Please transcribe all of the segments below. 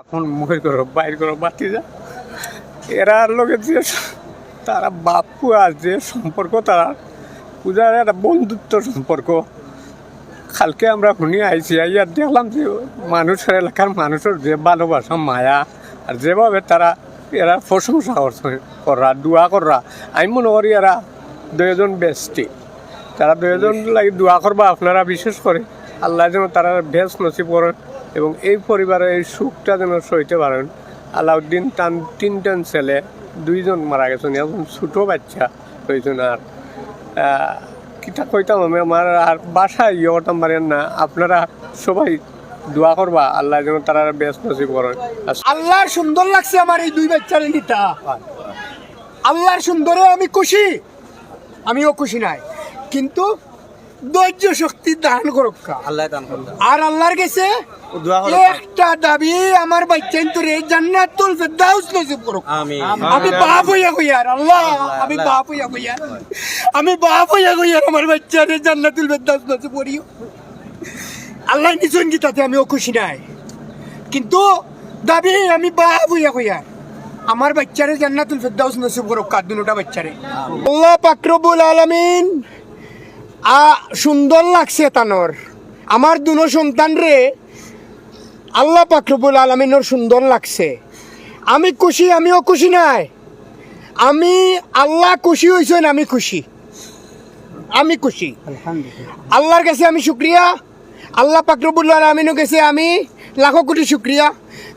আপন মুখের করো, বাইর করো, বাতি যা। এরা লোকের যে তারা বাপু আর যে সম্পর্ক তারা, পূজার একটা বন্ধুত্ব সম্পর্ক। কালকে আমরা শুনি আইছি, আইয়া দেখলাম যে মানুষের এলাকার মানুষের যে ভালোবাসা, মায়া, আর যেভাবে তারা এরা প্রশংসা করা দোয়া করা আমি মনে করি এরা দুজন বেস্টি তারা দুজন লাগে দোয়া করবা, আপনারা বিশেষ করে আল্লাহ যেন তারা বেশ নসিব করেন। এবং এই পরিবারের এই সুখটা যেন সইতে পারেন। আলাউদ্দিন তান তিনজন ছেলে, দুইজন মারা গেছেন এখন ছোটো বাচ্চা হয়েছেন আর। কিতা কইতাম আমি, আমার আর বাসায় ইয়ে করতাম পারেন না, আপনারা সবাই দোয়া করবা, আল্লাহ যেন তারা বেশ নসিব করেন। আল্লাহর সুন্দর লাগছে আমার এই দুই বাচ্চার নিতা আল্লাহর সুন্দরে আমি খুশি। আমিও খুশি নাই। কিন্তু ধৈর্য শক্তি দান করক্কা আল্লাহ দান করুন আর আল্লাহর করো একটা দাবি আমার জান্নাতুল ফেরদাউস নসিব করুক। আমিন। আমি বাপ হইয়া আল্লাহ আমি বাপ হইয়া আমি বাপ হইয়া আমার বাচ্চারে জান্নাতুল ফেরদাউস নসিব করিও আল্লাহ নিচন গীতাতে আমিও খুশি নাই। কিন্তু দাবি আমি বাপ হইয়া কইয়ার আমার বাচ্চারে জান্নাতুল ফেরদাউস নসিব করুক কার দুটা বাচ্চারে। আল্লাহ পাকরবুল আলামিন আ সুন্দর লাগছে তানোর। আমার দুনো সন্তান রে আল্লাহ পাকরবুল আলমিনের সুন্দর লাগছে। আমি খুশি আমিও খুশি নাই। আমি আল্লাহ খুশি হয়েছেন আমি খুশি। আমি খুশি। আল্লাহর কাছে আমি শুক্রিয়া। আল্লাহ পাকরবুল আলমিনের কাছে আমি লাখো কোটি শুক্রিয়া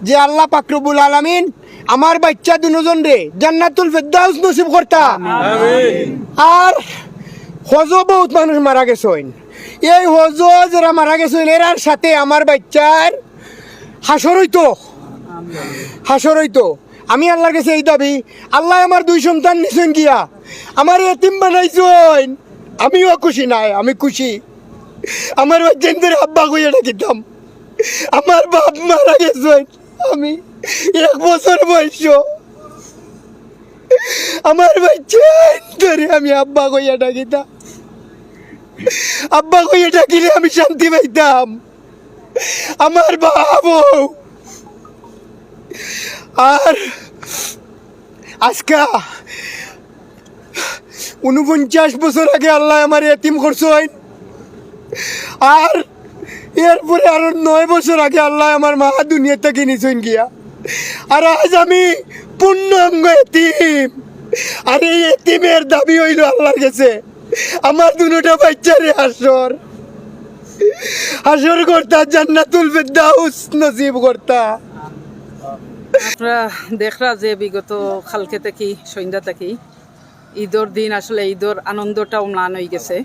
যে আল্লাহ পাকরবুল আলমিন আমার বাচ্চা দুজন রে জান্নাতুল ফেরদাউস নসিব করতা। আর হজ বহুত মানুষ মারা গেছেন। এই হজ যারা মারা গেছেন, এরার সাথে আমার বাচ্চার হাসর হইতো। হাসর হইতো। আমি আল্লাহর কাছে এই দাবি, আল্লাহ আমার দুই সন্তান নিছেন গিয়া, আমার এতিম বানাইছেন। আমিও খুশি নাই, আমি খুশি। আমার বাচ্চাদের আব্বা কইয়া ডাকিতাম, আমার বাপ মারা গেছেন। আমি এক বছর বয়স। আমার বাচ্চা ধরে আমি আব্বা কইয়া ডাকিতাম। আব্বা কইয়া ডাকিলে আমি শান্তি পাইতাম। আমার বাবু। আর আজকা উনপঞ্চাশ বছর আগে আল্লাহ আমার এতিম করছেন। আর এরপরে আরও নয় বছর আগে আল্লাহ আমার মা দুনিয়া থেকে গিয়া। আর আজ আমি পূর্ণাঙ্গ এতিম। আর এই এতিমের দাবি হইল আল্লাহর কাছে। আমার দুটা বাচ্চারে আসর আসর করতা, জান্নাতুল ফেরদাউস নসিব করতা। আপনারা দেখরা যে বিগত কালকে থেকে সন্ধ্যা থেকে, ঈদর দিন আসলে ঈদর আনন্দটাও ম্লান হয়ে গেছে।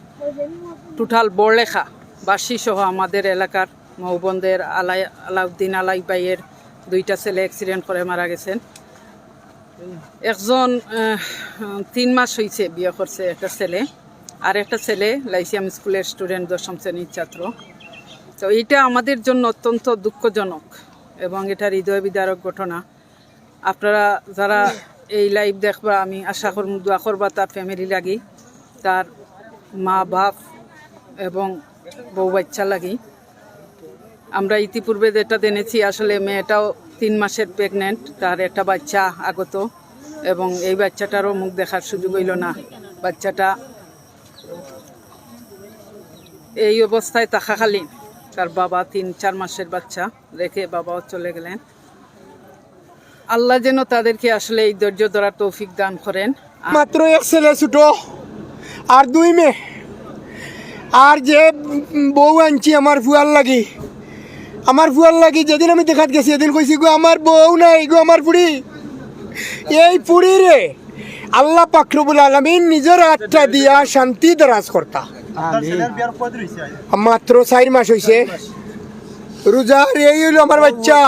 টোটাল বড়লেখা বাসী সহ আমাদের এলাকার মৌবন্দের আলাই আলাউদ্দিন আলাই বাইয়ের দুইটা ছেলে অ্যাক্সিডেন্ট করে মারা গেছেন। একজন তিন মাস হয়েছে বিয়ে করছে একটা ছেলে। আর একটা ছেলে, লাইসিয়াম স্কুলের স্টুডেন্ট, দশম শ্রেণির ছাত্র। তো এইটা আমাদের জন্য অত্যন্ত দুঃখজনক এবং এটা হৃদয় বিদারক ঘটনা। আপনারা যারা এই লাইভ দেখবা, আমি আশা করব, দোয়া করবা তার ফ্যামিলি লাগি, তার মা বাপ এবং বউ বাচ্চা লাগি। আমরা ইতিপূর্বে যেটা জেনেছি, আসলে মেয়েটাও তিন মাসের প্রেগনেন্ট তার একটা বাচ্চা আগত এবং এই বাচ্চাটারও মুখ দেখার সুযোগ হইল না। বাচ্চাটা এই অবস্থায় থাকাকালীন তার বাবা তিন, চার মাসের বাচ্চা রেখে বাবাও চলে গেলেন। আল্লাহ যেন তাদেরকে আসলে এই ধৈর্য ধরার তৌফিক দান করেন। মাত্র এক ছেলে ছোটো আর দুই মেয়ে। আর যে বউ আনছি আমার ফুয়ার লাগি। আমার ফুয়ার লাগি যেদিন আমি দেখাত গেছি, এদিন কইছি, গো, আমার বউ নাই, গো, আমার পুরি এই পুরী রে আল্লাহ পাকরবুল আলমিন নিজের আত্মা দিয়া শান্তি দরাজ করতা। মাত্র চার মাস হয়েছে রোজার এই হইল আমার বাচ্চা।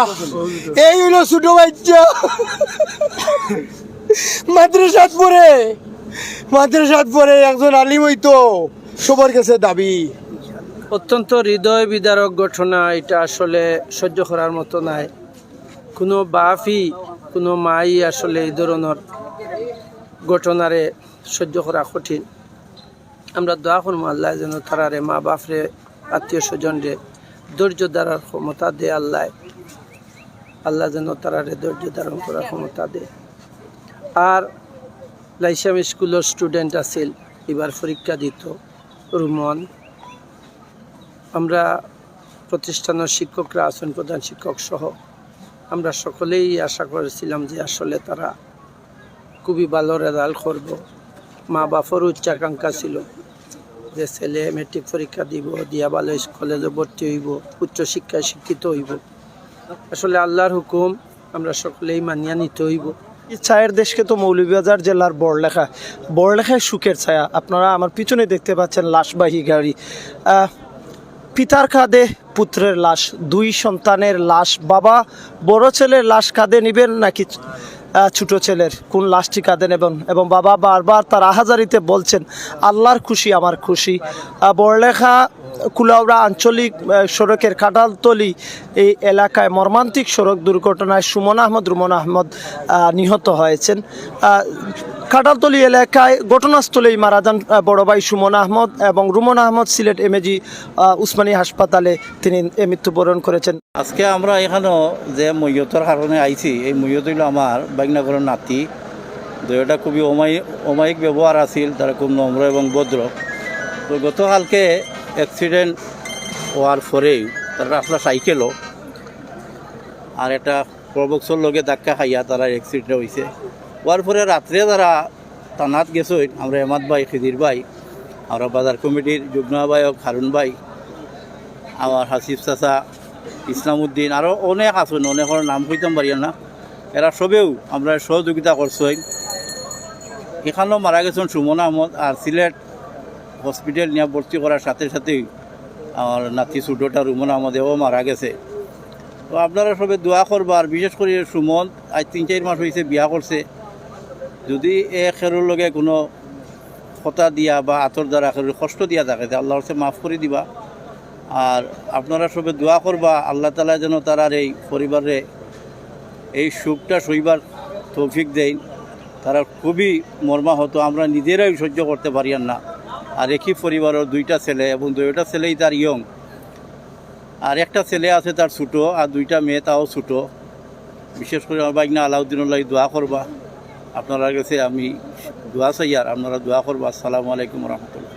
এই হইল ছোট বাচ্চা। মাদ্রাসাত পড়ে। মাদ্রাসাত পড়ে একজন আলিম হইতো। সবার কাছে দাবি। অত্যন্ত হৃদয় বিদারক ঘটনা। এটা আসলে সহ্য করার মতো নাই। কোনো বাপই কোনো মাই আসলে এই ধরনের ঘটনারে সহ্য করা কঠিন। আমরা দোয়া করব আল্লাহ যেন তারারে মা বাপরে, আত্মীয় স্বজনরে ধৈর্য দ্বারার ক্ষমতা দে আল্লাহ। আল্লাহ যেন তারা ধৈর্য ধারণ করার ক্ষমতা দে। আর লাইসাম স্কুলের স্টুডেন্ট আছিল, এবার পরীক্ষা দিত রুমন। আমরা প্রতিষ্ঠানের শিক্ষকরা আছেন, প্রধান শিক্ষক সহ। আমরা সকলেই আশা করেছিলাম যে আসলে তারা খুবই ভালো রেজাল্ট করব। মা বাপর উচ্চাকাঙ্ক্ষা ছিল। যে ছেলে মেট্রিক পরীক্ষা দিব, দিয়া ভালো কলেজে ভর্তি হইব উচ্চশিক্ষায় শিক্ষিত হইব। আসলে আল্লাহর হুকুম, আমরা সকলেই মানিয়া নিতে হইব। ছায়ের দেশকে তো মৌলভীবাজার জেলার বড়লেখা, বড়লেখায় সুখের ছায়া। আপনারা আমার পিছনে দেখতে পাচ্ছেন লাশবাহী গাড়ি। পিতার কাঁধে পুত্রের লাশ, দুই সন্তানের লাশ। বাবা বড় ছেলের লাশ কাঁধে নিবেন নাকি ছোট ছেলের কোন লাশটি কাঁদেন এবং এবং বাবা বারবার তার আহাজারিতে বলছেন, আল্লাহর খুশি, আমার খুশি। বড়লেখা কুলাউড়া আঞ্চলিক সড়কের কাটালতলি এই এলাকায় মর্মান্তিক সড়ক দুর্ঘটনায় সুমন আহমদ, রুমন আহমদ নিহত হয়েছেন। আহ, কাটালতলি এলাকায় ঘটনাস্থলেই মারা যান বড় ভাই সুমন আহমদ এবং রুমন আহমদ সিলেট এমএজি উসমানী হাসপাতালে তিনি মৃত্যুবরণ করেছেন। আজকে আমরা এখানেও যে মৈয়তর কারণে আইছি এই মৈয়ত হইল আমার বাইকনগরের নাতি। দুয়োটা খুবই অমায়িক অমায়িক ব্যবহার আছিল তারা খুব নম্র এবং ভদ্র। তো গতকালকে অ্যাক্সিডেন্ট হওয়ার পরেই তারা আসলে সাইকেলও আর একটা প্রবক্সর লগে ধাক্কা খাইয়া তারা অ্যাক্সিডেন্ট হয়েছে হওয়ার পরে রাত্রে তারা তানাত গেছে আমরা এমাদ ভাই, খিদির ভাই, আমরা বাজার কমিটির যুগ্ম আহ্বায়ক হারুন ভাই, আমার হাসিফ চাচা, ইসলামউদ্দিন আরও অনেক আছেন অনেকের নাম কইতাম পারি না। এরা সবেও আমরা সহযোগিতা করছই। এখানেও মারা গেছেন সুমন আহমদ আর সিলেট হসপিটাল নিয়ে ভর্তি করার সাথে সাথেই আমার নাতি ছোটোটা রুমন আহমদেও মারা গেছে। তো আপনারা সবে দোয়া করবা, আর বিশেষ করে সুমন, আজ তিন চার মাস হয়েছে বিয়া করছে। যদি এ খেরোর লগে কোনো কথা দিয়া বা আতর দ্বারা খেরোর কষ্ট দিয়া থাকে, তে আল্লাহর কাছে মাফ করে দিবা। আর আপনারা সবে দোয়া করবা, আল্লাহ তালা যেন তারার এই পরিবারে এই সুখটা সইবার তৌফিক দেয় তারা খুবই মর্মাহত, আমরা নিজেরাই সহ্য করতে পারি আর না। আর একই পরিবারের দুইটা ছেলে এবং দুইটা ছেলেই তার ইয়ং। আর একটা ছেলে আছে তার ছোটো, আর দুইটা মেয়ে তাও ছোটো। বিশেষ করে আমার বাইকনা আলাউদ্দিনুল্লাহ দোয়া করবা। আপনারা কাছে আমি দোয়া চাই আর আপনারা দোয়া করব। আসসালামু আলাইকুম রহমতুল্লাহ।